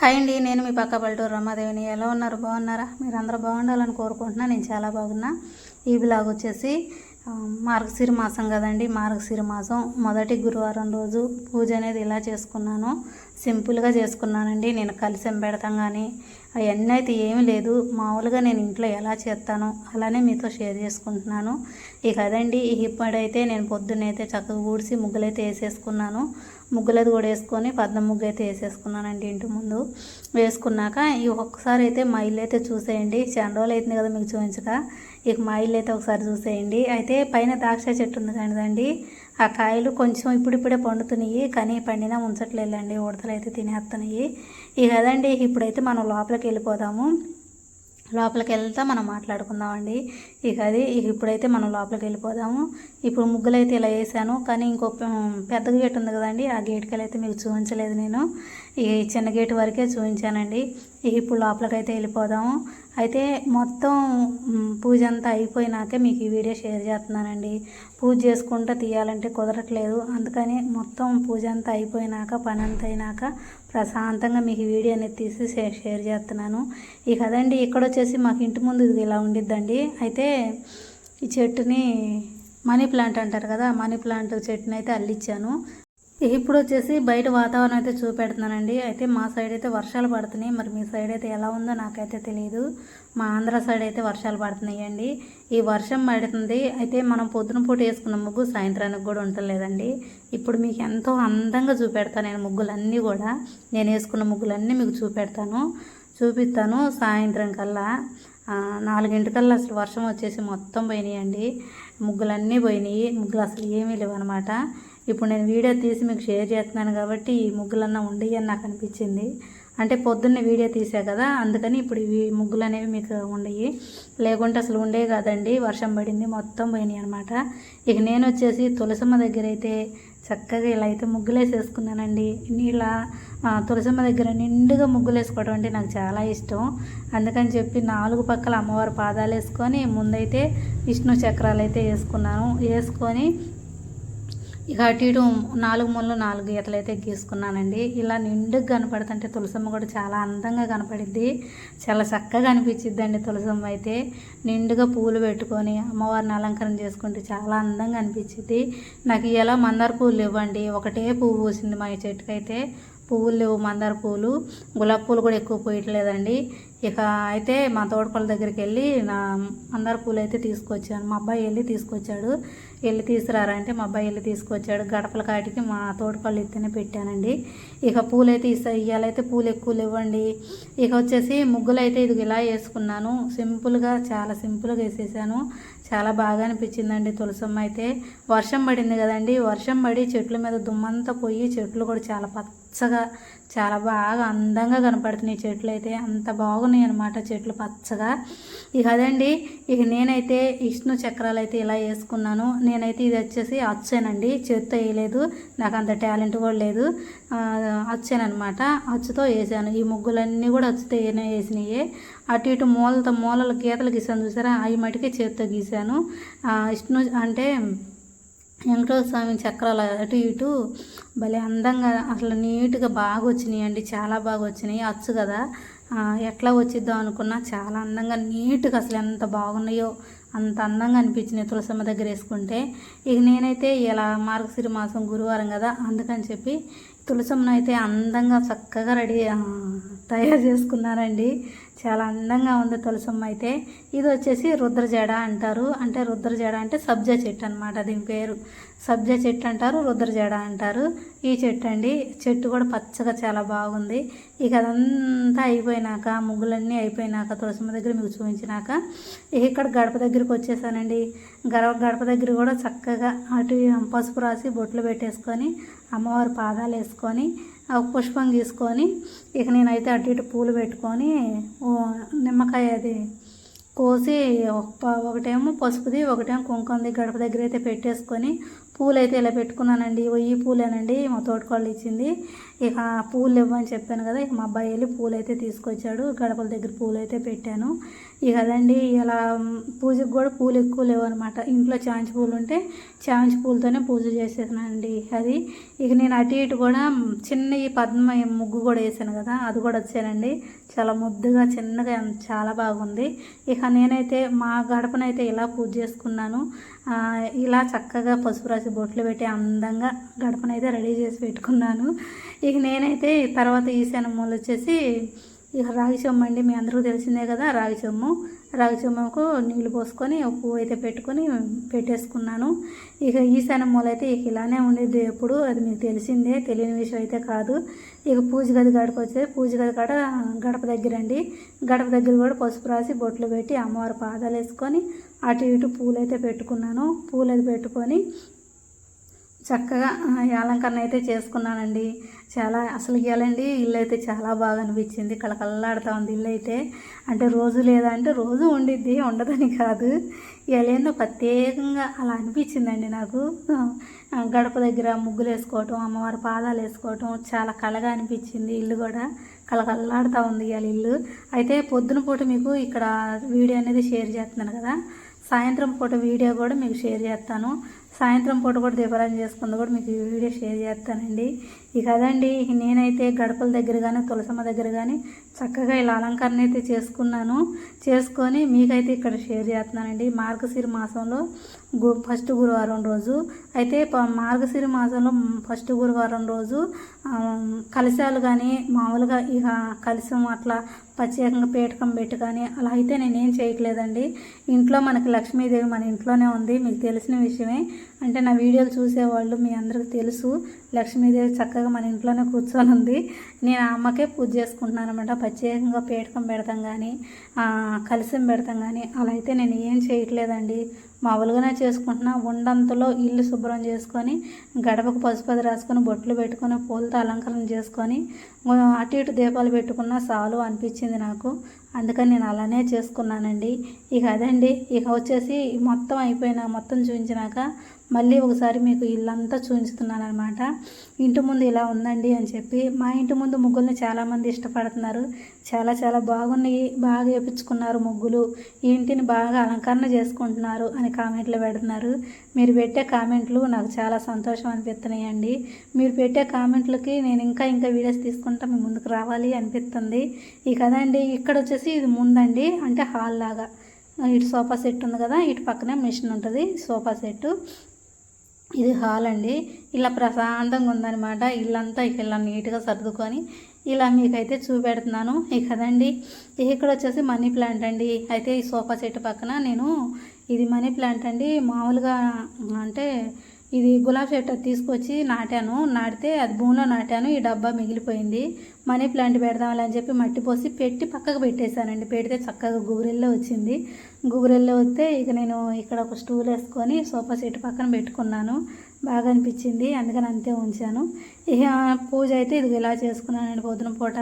Hi అండి నేను మీ పక్క పల్లెటూరు రమాదేవిని. ఎలా ఉన్నారు? బాగున్నారా? మీరు బాగుండాలని కోరుకుంటున్నా. నేను చాలా బాగున్నా. ఈ బ్లాగ్ వచ్చేసి మార్గశిర మాసం కదండి. మార్గశిర మాసం మొదటి గురువారం రోజు పూజ అనేది ఇలా చేసుకున్నాను. సింపుల్గా చేసుకున్నానండి. నేను కలిసం పెడతాం కానీ అవన్నీ అయితే ఏమీ లేదు. మామూలుగా నేను ఇంట్లో ఎలా చేస్తానో అలానే మీతో షేర్ చేసుకుంటున్నాను. ఇక అదండి ఇక ఇప్పుడైతే నేను పొద్దున్నైతే చక్కగా ఊడిసి ముగ్గులైతే వేసేసుకున్నాను. ముగ్గులది కూడా వేసుకొని పద్మ ముగ్గు అయితే వేసేసుకున్నానండి ఇంటి ముందు. వేసుకున్నాక ఈ ఒక్కసారి అయితే మా ఇల్లు అయితే చూసేయండి. చాలా రోజులు అవుతుంది కదా మీకు చూపించక. ఇక మా ఇల్లు అయితే ఒకసారి చూసేయండి. అయితే పైన ద్రాక్ష చెట్టు ఉంది కదండి. ఆ కాయలు కొంచెం ఇప్పుడిప్పుడే పండుతున్నాయి. కానీ పండినా ఉంచట్లేదండి ఉడతలు అయితే తినేస్తున్నాయి. ఇక అదండి ఇప్పుడైతే మనం లోపలికి వెళ్ళిపోదాము. లోపలికి వెళ్తా మనం మాట్లాడుకుందామండి. ఇక అది ఇక ఇప్పుడైతే మనం లోపలికి వెళ్ళిపోదాము ఇప్పుడు ముగ్గులు అయితే ఇలా వేసాను కానీ ఇంకో పెద్ద గేట్ ఉంది కదండి. ఆ గేట్కి అయితే మీకు చూపించలేదు నేను. ఈ చిన్న గేట్ వరకే చూపించానండి. ఇప్పుడు లోపలికైతే వెళ్ళిపోదాము. అయితే మొత్తం పూజ అంతా అయిపోయినాకే మీకు ఈ వీడియో షేర్ చేస్తున్నానండి. పూజ చేసుకుంటూ తీయాలంటే కుదరట్లేదు. అందుకని మొత్తం పూజ అంతా అయిపోయినాక పని అంతా అయినాక ప్రశాంతంగా మీకు ఈ వీడియో అనేది తీసి షేర్ షేర్ చేస్తున్నాను. ఇక అదండి ఇక్కడ వచ్చేసి మాకు ఇంటి ముందు ఇది ఇలా ఉండిద్దండి. అయితే ఈ చెట్టుని మనీ ప్లాంట్ అంటారు కదా మనీ ప్లాంట్ చెట్టుని అయితే అల్లిచ్చాను. ఇప్పుడు వచ్చేసి బయట వాతావరణం అయితే చూపెడుతున్నానండి. అయితే మా సైడ్ అయితే వర్షాలు పడుతున్నాయి. మరి మీ సైడ్ అయితే ఎలా ఉందో నాకైతే తెలియదు మా ఆంధ్ర సైడ్ అయితే వర్షాలు పడుతున్నాయండి. ఈ వర్షం పడుతుంది. అయితే మనం పొద్దున పూట వేసుకున్న ముగ్గు సాయంత్రానికి కూడా ఉండలేదండి ఇప్పుడు మీకు ఎంతో అందంగా చూపెడతాను నేను ముగ్గులన్నీ కూడా. నేను వేసుకున్న ముగ్గులన్నీ మీకు చూపెడతాను. చూపిస్తాను సాయంత్రం కల్లా. నాలుగింటికల్లా అసలు వర్షం వచ్చేసి మొత్తం పోయినాయండి. ముగ్గులన్నీ పోయినాయి. ముగ్గులు అసలు ఏమీ లేవు అనమాట ఇప్పుడు నేను వీడియో తీసి మీకు షేర్ చేస్తున్నాను కాబట్టి ఈ ముగ్గులన్నా ఉండయి అని నాకు అనిపించింది. అంటే పొద్దున్నే వీడియో తీసా కదా అందుకని ఇప్పుడు ఇవి ముగ్గులు అనేవి మీకు ఉండయి. లేకుంటే అసలు ఉండే కాదండి వర్షం పడింది మొత్తం పోయినాయి అనమాట ఇక నేను వచ్చేసి తులసమ్మ దగ్గర అయితే చక్కగా ఇలా అయితే ముగ్గులు వేసేసుకున్నానండి నీళ్ళ తులసమ్మ దగ్గర నిండుగా ముగ్గులు వేసుకోవడం అంటే నాకు చాలా ఇష్టం. అందుకని చెప్పి నాలుగు పక్కల అమ్మవారి పాదాలు వేసుకొని ముందైతే విష్ణు చక్రాలు అయితే వేసుకున్నాను. వేసుకొని ఇక అటు ఇటు నాలుగు ముళ్ళు నాలుగు గీతలు అయితే గీసుకున్నానండి. ఇలా నిండుగా కనపడుతుంటే తులసమ్మ కూడా చాలా అందంగా కనపడిద్ది. చాలా చక్కగా అనిపించిద్దండి తులసమ్మ అయితే. నిండుగా పూలు పెట్టుకొని అమ్మవారిని అలంకరణ చేసుకుంటే చాలా అందంగా అనిపించింది నాకు ఇలా మందార పూలు ఇవ్వండి. ఒకటే పువ్వు పూసింది మా చెట్టుకైతే. పువ్వులు లేవు మందార పూలు గులాబీ పూలు కూడా ఎక్కువ పోయట్లేదండి. ఇక అయితే మా తోటపల్లి దగ్గరికి వెళ్ళి నా మందార పూలు అయితే తీసుకొచ్చాను. మా అబ్బాయి వెళ్ళి తీసుకొచ్చాడు. వెళ్ళి తీసుకురారా అంటే మా అబ్బాయి వెళ్ళి తీసుకొచ్చాడు. గడపల కాటికి మా తోటపల్లి ఎత్తునే పెట్టానండి. ఇక పూలు అయితే ఇస్తా పూలు ఎక్కువ ఇవ్వండి ఇక వచ్చేసి ముగ్గులు అయితే ఇది ఇలా వేసుకున్నాను. సింపుల్గా చాలా సింపుల్గా వేసేసాను. చాలా బాగా అనిపించిందండి తులసమ్మ అయితే. వర్షం పడింది కదండి. వర్షం పడి చెట్ల మీద దుమ్మంతా పోయి చెట్లు కూడా చాలా పచ్చగా చాలా బాగా అందంగా కనపడుతున్నాయి చెట్లు అయితే. అంత బాగున్నాయి అనమాట చెట్లు పచ్చగా. ఇక అదండి ఇక నేనైతే విష్ణు చక్రాలు అయితే ఇలా వేసుకున్నాను. నేనైతే ఇది వచ్చేసి అచ్చానండి. చేత్తో వేయలేదు. నాకు అంత టాలెంట్ కూడా లేదు. అచ్చానమాట అచ్చుతో వేసాను. ఈ ముగ్గులన్నీ కూడా అచ్చుతో వేసినాయి. అటు ఇటు మూలతో మూలలు గీతలు గీసాను చూసారా? అవి మటుకే చేత్తో గీసాను విష్ణు అంటే వెంకటేశ్వర స్వామి చక్రాలు అటు ఇటు భలే అందంగా అసలు నీట్గా బాగా వచ్చినాయి అండి చాలా బాగా వచ్చినాయి అచ్చు కదా. ఎట్లా వచ్చిద్దాం అనుకున్నా చాలా అందంగా నీట్గా అసలు ఎంత బాగున్నాయో అంత అందంగా అనిపించినాయి తులసమ్మ దగ్గర వేసుకుంటే. ఇక నేనైతే ఇలా మార్గశిర మాసం గురువారం కదా అందుకని చెప్పి తులసమ్మను అయితే అందంగా చక్కగా రెడీ తయారు చేసుకున్నారండి. చాలా అందంగా ఉంది తులసమ్మ అయితే. ఇది వచ్చేసి రుద్రజడ అంటారు. అంటే రుద్రజడ అంటే సబ్జా చెట్టు అనమాట దీని పేరు. సబ్జా చెట్టు అంటారు రుద్రజడ అంటారు. ఈ చెట్టు అండి. చెట్టు కూడా పచ్చగా చాలా బాగుంది. ఇక అదంతా అయిపోయినాక ముగ్గులన్నీ అయిపోయినాక తులసమ్మ దగ్గర మీకు చూపించినాక ఇక ఇక్కడ గడప దగ్గరికి వచ్చేసానండి. గడప గడప దగ్గర కూడా చక్కగా అటు పసుపు రాసి బొట్లు పెట్టేసుకొని అమ్మవారి పాదాలు వేసుకొని ఒక పుష్పం తీసుకొని ఇక నేనైతే అటు ఇటు పూలు పెట్టుకొని నిమ్మకాయ అది కోసి ఒక ఒకటేమో పసుపుది ఒకటేమో కుంకుమది గడప దగ్గర అయితే పెట్టేసుకొని పూలు అయితే ఇలా పెట్టుకున్నానండి. ఈ పూలేనండి మా తోటకోళ్ళు ఇచ్చింది. ఇక ఆ పూలు ఇవ్వని చెప్పాను కదా ఇక మా అబ్బాయి వెళ్ళి పూలు అయితే తీసుకొచ్చాడు. గడపల దగ్గర పూలు అయితే పెట్టాను. ఇక అదండి ఇలా పూజకు కూడా పూలు ఎక్కువ లేవు అనమాట ఇంట్లో చామంతి పూలు ఉంటే చామంతి పూలతోనే పూజ చేసేసానండి అది. ఇక నేను అటు ఇటు కూడా చిన్న ఈ పద్మ ముగ్గు కూడా వేసాను కదా అది కూడా వచ్చానండి. చాలా ముద్దుగా చిన్నగా చాలా బాగుంది. ఇక నేనైతే మా గడపనైతే ఇలా పూజ చేసుకున్నాను. ఇలా చక్కగా పసుపు రాసి బొట్లు పెట్టి అందంగా గడపనైతే రెడీ చేసి పెట్టుకున్నాను. ఇక నేనైతే తర్వాత ఈశాన్య మూల వచ్చేసి ఇక రాగి సొమ్ము అండి మీ అందరికీ తెలిసిందే కదా రాగి సొమ్ము రాగి సొమ్ముకు నీళ్ళు పోసుకొని పువ్వు అయితే పెట్టుకొని పెట్టేసుకున్నాను. ఇక ఈ మూల అయితే ఇక ఇలానే ఉండేది ఎప్పుడు అది మీకు తెలిసిందే తెలియని విషయం అయితే కాదు. ఇక పూజ గది కాడికి వచ్చే పూజ గది కాడ గడప దగ్గర అండి. గడప దగ్గర కూడా పసుపు రాసి బొట్లు పెట్టి అమ్మవారి పాదాలు వేసుకొని అటు ఇటు పూలు అయితే పెట్టుకున్నాను. పూలు అయితే పెట్టుకొని చక్కగా ఈ అలంకరణ అయితే చేసుకున్నానండి. చాలా అసలు ఇవ్వాలండి ఇల్లు అయితే చాలా బాగా అనిపించింది. కళకళలాడుతూ ఉంది ఇల్లు అయితే అంటే రోజు లేదా అంటే రోజు ఉండిద్ది ఉండదని కాదు. ఎలాందో ప్రత్యేకంగా అలా అనిపించిందండి నాకు. గడప దగ్గర ముగ్గులు వేసుకోవటం అమ్మవారి పాదాలు వేసుకోవటం చాలా కళగా అనిపించింది ఇల్లు కూడా. కళకళలాడుతూ ఉంది ఇవాళ ఇల్లు. అయితే పొద్దున పూట మీకు ఇక్కడ వీడియో అనేది షేర్ చేస్తున్నాను కదా. సాయంత్రం పూట వీడియో కూడా మీకు షేర్ చేస్తాను. సాయంత్రం పూట కూడా దీపారాధన చేసుకుంది కూడా మీకు ఈ వీడియో షేర్ చేస్తానండి. ఇక అదండి నేనైతే గడపల దగ్గర కానీ తులసమ్మ దగ్గర కానీ చక్కగా ఇలా అలంకరణ అయితే చేసుకున్నాను. చేసుకొని మీకైతే ఇక్కడ షేర్ చేస్తున్నానండి. మార్గశిర మాసంలో ఫస్ట్ గురువారం రోజు. అయితే ప- మార్గశిర మాసంలో ఫస్ట్ గురువారం రోజు కలశాలు కానీ మామూలుగా ఇక కలశం అట్లా ప్రత్యేకంగా పీటకం పెట్టి కానీ అలా అయితే నేనేం చేయట్లేదండి. ఇంట్లో మనకి లక్ష్మీదేవి మన ఇంట్లోనే ఉంది మీకు తెలిసిన విషయమే. అంటే నా వీడియోలు చూసేవాళ్ళు మీ అందరికీ తెలుసు లక్ష్మీదేవి చక్కగా మన ఇంట్లోనే కూర్చొని ఉంది. నేను ఆ అమ్మకే పూజ చేసుకుంటున్నాను అనమాట ప్రత్యేకంగా పీటకం పెడతాం కానీ కలిసం పెడతాం కానీ అలా అయితే నేను ఏం చేయట్లేదండి. మామూలుగానే చేసుకుంటున్నా. ఉండంతలో ఇల్లు శుభ్రం చేసుకొని గడపకు పసుపది రాసుకొని బొట్లు పెట్టుకొని పూలతో అలంకరణ చేసుకొని అటు ఇటు దీపాలు పెట్టుకున్న చాలు అనిపించింది నాకు. అందుకని నేను అలానే చేసుకున్నానండి. ఇక అదండి. ఇక వచ్చేసి మొత్తం అయిపోయిన మొత్తం చూపించినాక మళ్ళీ ఒకసారి మీకు ఇల్లంతా చూపిస్తున్నాను అనమాట ఇంటి ముందు ఇలా ఉందండి అని చెప్పి మా ఇంటి ముందు ముగ్గుల్ని చాలామంది ఇష్టపడుతున్నారు. చాలా చాలా బాగున్నాయి బాగా వేపించుకున్నారు ముగ్గులు. ఇంటిని బాగా అలంకరణ చేసుకుంటున్నారు అని కామెంట్లు పెడుతున్నారు. మీరు పెట్టే కామెంట్లు నాకు చాలా సంతోషం అనిపిస్తున్నాయండి. మీరు పెట్టే కామెంట్లకి నేను ఇంకా ఇంకా వీడియోస్ తీసుకుంటా మీ ముందుకు రావాలి అనిపిస్తుంది. ఈ కదండి ఇక్కడ వచ్చేసి ఇది ముందండి అంటే హాల్ లాగా. ఇటు సోఫా సెట్ ఉంది కదా ఇటు పక్కనే మిషన్ ఉంటుంది సోఫా సెట్ ఇది హాల్ అండి. ఇలా ప్రశాంతంగా ఉందన్నమాట. ఇల్లంతా ఇలా నీట్గా సర్దుకొని ఇలా మీకైతే చూపెడుతున్నాను. కదండి ఇక్కడ వచ్చేసి మనీ ప్లాంట్ అండి. అయితే ఈ సోఫా సెట్ పక్కన నేను ఇది మనీ ప్లాంట్ అండి. మామూలుగా అంటే ఇది గులాబీ చెట్టు తీసుకొచ్చి నాటాను. నాటితే అది భూమిలో నాటాను. ఈ డబ్బా మిగిలిపోయింది. మనీ ప్లాంట్ పెడదామని అని చెప్పి మట్టి పోసి పెట్టి పక్కకు పెట్టేశానండి. పెడితే చక్కగా గుబురెల్లో వచ్చింది. గుబురెల్లో వస్తే ఇక నేను ఇక్కడ ఒక స్టూల్ వేసుకొని సోఫా సెట్ పక్కన పెట్టుకున్నాను. బాగా అనిపించింది. అందుకని అంతే ఉంచాను. ఇక పూజ అయితే ఇది ఇలా చేసుకున్నానండి పొద్దున పూట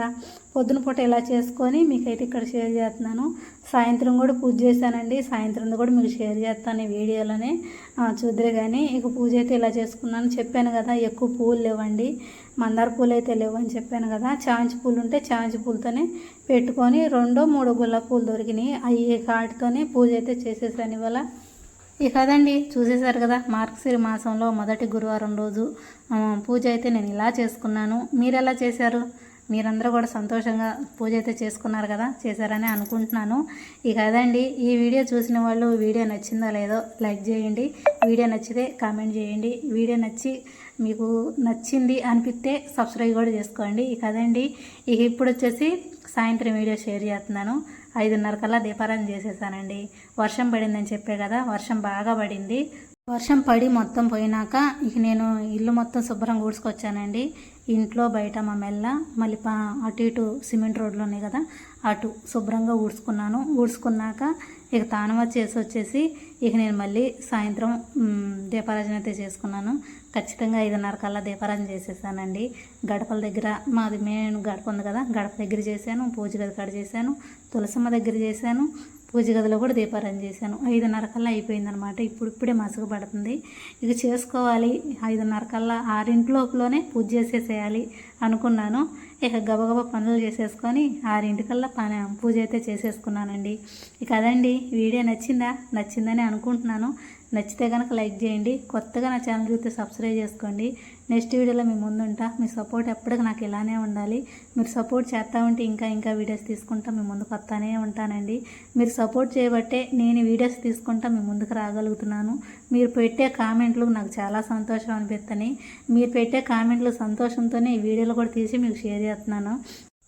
పొద్దున పూట ఇలా చేసుకొని మీకైతే ఇక్కడ షేర్ చేస్తున్నాను. సాయంత్రం కూడా పూజ చేశానండి. సాయంత్రం కూడా మీకు షేర్ చేస్తాను ఈ వీడియోలోనే. ఆ, చూద్దరు కానీ ఇక పూజ అయితే ఇలా చేసుకున్నాను. చెప్పాను కదా ఎక్కువ పూలు లేవండి. మందార పూలు అయితే లేవు అని చెప్పాను కదా. చామంతి పూలు ఉంటే చామంతి పూలతోనే పెట్టుకొని రెండో మూడో గులాబీ పూలు దొరికినాయి. అవి కాటితోనే పూజ అయితే చేసేసాను ఇవాళ. ఇక కదండి చూసేశారు కదా మార్గశిర మాసంలో మొదటి గురువారం రోజు. పూజ అయితే నేను ఇలా చేసుకున్నాను. మీరు ఎలా చేశారు? మీరందరూ కూడా సంతోషంగా పూజ అయితే చేసుకున్నారు కదా చేశారని అనుకుంటున్నాను. ఇక అదండి ఈ వీడియో చూసిన వాళ్ళు వీడియో నచ్చిందో లేదో లైక్ చేయండి. వీడియో నచ్చితే కామెంట్ చేయండి. వీడియో నచ్చి మీకు నచ్చింది అనిపిస్తే సబ్స్క్రైబ్ కూడా చేసుకోండి. ఇక అదండి ఇక ఇప్పుడు వచ్చేసి సాయంత్రం వీడియో షేర్ చేస్తున్నాను. ఐదున్నర కల్లా దీపారాధన చేసేసానండి. వర్షం పడిందని చెప్పే కదా వర్షం బాగా పడింది. వర్షం పడి మొత్తం పోయినాక ఇక నేను ఇల్లు మొత్తం శుభ్రం కూడ్చుకొచ్చానండి ఇంట్లో బయట మా మెల్ల మళ్ళీ పా అటు ఇటు సిమెంట్ రోడ్లు ఉన్నాయి కదా అటు శుభ్రంగా ఊడ్చుకున్నాను ఊడ్చుకున్నాక ఇక తానవ చేసి వచ్చేసి ఇక నేను మళ్ళీ సాయంత్రం దీపారాజన అయితే చేసుకున్నాను. ఖచ్చితంగా ఐదున్నర కల్లా దీపారాధన చేసేసానండి. గడపల దగ్గర మాది మెయిన్ గడప ఉంది కదా గడప దగ్గర చేశాను పూజ గది కాడ చేశాను తులసమ్మ దగ్గర చేశాను పూజ గదిలో కూడా దీపారాధన చేశాను. ఐదున్నర కల్లా అయిపోయిందనమాట. ఇప్పుడు ఇప్పుడే మసక పడుతుంది. ఇక చేసుకోవాలి. ఐదున్నర కల్లా ఆరింటిలోపులోనే పూజ చేసేసేయాలి అనుకున్నాను. ఇక గబగబా పనులు చేసేసుకొని ఆరింటికల్లా పని పూజ అయితే చేసేసుకున్నానండి. ఇక అదండి. వీడియో నచ్చిందా? నచ్చిందని అనుకుంటున్నాను. నచ్చితే కనుక లైక్ చేయండి. కొత్తగా నా ఛానల్ చూస్తే సబ్స్క్రైబ్ చేసుకోండి. నెక్స్ట్ వీడియోలో మీ ముందుంటా మీ సపోర్ట్ ఎప్పటికి నాకు ఇలానే ఉండాలి. మీరు సపోర్ట్ చేస్తూ ఉంటే ఇంకా ఇంకా వీడియోస్ తీసుకుంటా మీ ముందుకు వస్తానే ఉంటానండి. మీరు సపోర్ట్ చేయబట్టే నేను వీడియోస్ తీసుకుంటా మీ ముందుకు రాగలుగుతున్నాను. మీరు పెట్టే కామెంట్లు నాకు చాలా సంతోషం అనిపిస్తాయి మీరు పెట్టే కామెంట్లు సంతోషంతోనే ఈ వీడియోలు కూడా తీసి మీకు షేర్ చేస్తున్నాను.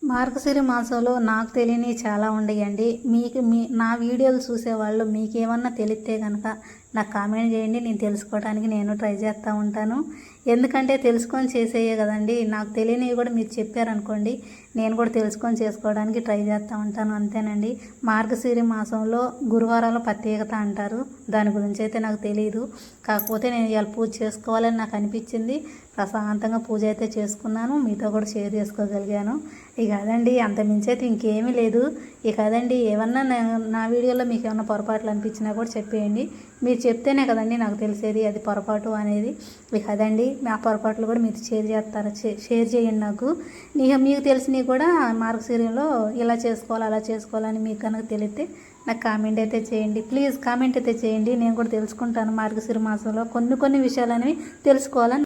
మార్గశిర మాసంలో నాకు తెలియని చాలా ఉండయండి. మీకు మీ నా వీడియోలు చూసేవాళ్ళు మీకేమన్నా తెలిస్తే కనుక నాకు కామెంట్ చేయండి నేను తెలుసుకోవడానికి నేను ట్రై చేస్తూ ఉంటాను. ఎందుకంటే తెలుసుకొని చేసేయే కదండి. నాకు తెలియనివి కూడా మీరు చెప్పారనుకోండి నేను కూడా తెలుసుకొని చేసుకోవడానికి ట్రై చేస్తూ ఉంటాను అంతేనండి. మార్గశిరి మాసంలో గురువారాల ప్రత్యేకత అంటారు. దాని గురించి అయితే నాకు తెలియదు కాకపోతే నేను ఇవాళ పూజ చేసుకోవాలని నాకు అనిపించింది. ప్రశాంతంగా పూజ అయితే చేసుకున్నాను. మీతో కూడా షేర్ చేసుకోగలిగాను. ఇక అదండి అంత అయితే ఇంకేమీ లేదు. ఇక అదండి ఏమన్నా నా- నా వీడియోలో మీకు ఏమన్నా పొరపాట్లు అనిపించినా కూడా చెప్పేయండి. మీరు చెప్తేనే కదండి నాకు తెలిసేది అది పొరపాటు అనేది. ఇక అదండి ఆ పొరపాట్లు కూడా మీరు షేర్ చేస్తారా? షేర్ చేయండి నాకు. ఇక మీకు తెలిసినవి కూడా మార్గశీర్యంలో ఇలా చేసుకోవాలి అలా చేసుకోవాలని మీకు కనుక తెలిస్తే నాకు కామెంట్ అయితే చేయండి. ప్లీజ్ కామెంట్ అయితే చేయండి. నేను కూడా తెలుసుకుంటాను మార్గశిర మాసంలో కొన్ని కొన్ని విషయాలు అనేవి తెలుసుకోవాలని